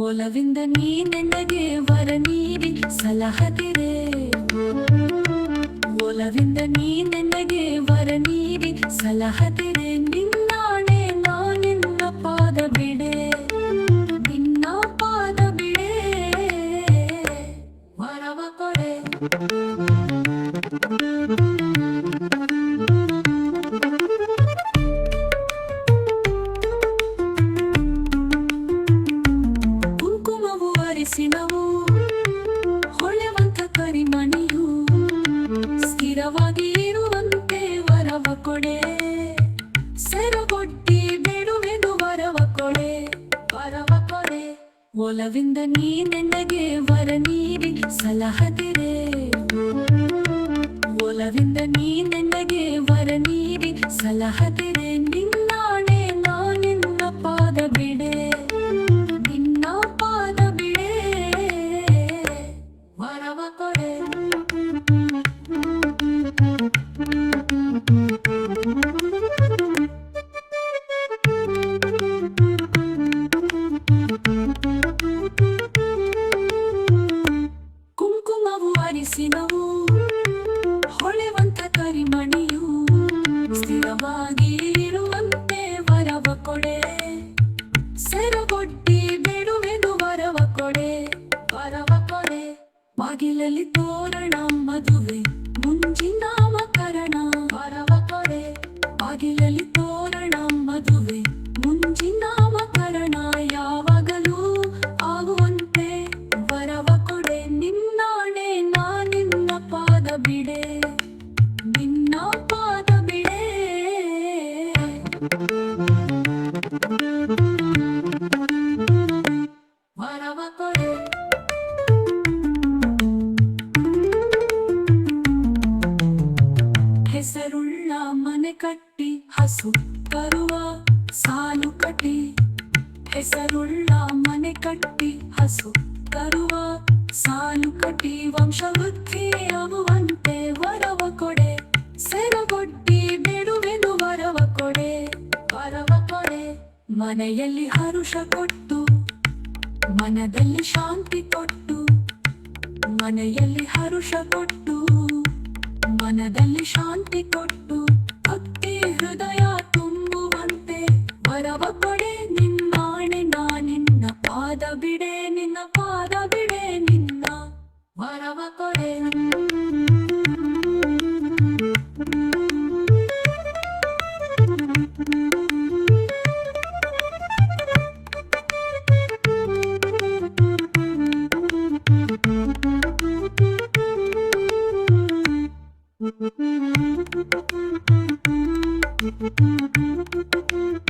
ಒಲವಿಂದ ನೀ ನನಗೆ ವರ ನೀಡಿ ಸಲಹದಿರೆ ಒಲವಿಂದ ನೀ ನನಗೆ ವರ ನೀಡಿ ಸಲಹದಿರೆ ನಿನ್ನಾಣೆ ನಾ ನಿನ್ನ ಪಾದ ಬಿಡೆ, ನಿನ್ನ ಪಾದ ಬಿಡೆ. ವರವ ಕೊಡೆ ಕೊಡೆ. ಸೆರಗೊಟ್ಟಿ ಬಿಡುವೆದು ವರವ ಕೊಡೆ. ವರವ ಕೊಡೆ. ಒಲವಿಂದ ನೀ ನನಗೆ ವರ ನೀಡಿ ಸಲಹದಿರೆ. ಅರಿಸಿನವು ಹೊಳೆವಂತ ಕರಿಮಣಿಯು ಸ್ಥಿರವಾಗಿ ಇರುವಂತೆ ವರವ ಕೊಡೆ. ಸೆರಗೊಡ್ಡಿ ಬಿಡುವೆನು ವರವ ಕೊಡೆ ವರವ ಕೊಡೆ. ಬಾಗಿಲಲ್ಲಿ ತೋರಣ ಮದುವೆ ಮುಂಜಿನ ಹೆಸರುಳ್ಳ ಮನೆ ಕಟ್ಟಿ ಹಸು ತರುವ ಸಾಲು ಕಟ್ಟಿ. ಹೆಸರುಳ್ಳ ಮನೆ ಕಟ್ಟಿ ಹಸು ತರುವ ಸಾಲು ವಂಶವೃದ್ಧಿಯಾಗುವಂತೆ ಮನೆಯಲ್ಲಿ ಹರುಷ ಕೊಟ್ಟು, ಮನದಲ್ಲಿ ಶಾಂತಿ ಕೊಟ್ಟು, ಮನೆಯಲ್ಲಿ ಹರುಷ ಕೊಟ್ಟು, ಮನದಲ್ಲಿ ಶಾಂತಿ ಕೊಟ್ಟು ಭಕ್ತಿ ಹೃದಯ ತುಂಬುವಂತೆ ಬರವ ಕೊಡೆ ನಿನ್ನಾಣೆ, ನಾ ನಿನ್ನ ಪಾದ ಬಿಡೆ, ನಿನ್ನ ಪಾದ ಬಿಡೆ ನಿನ್ನ ಬರವ ಕೊಡೆ. Thank you.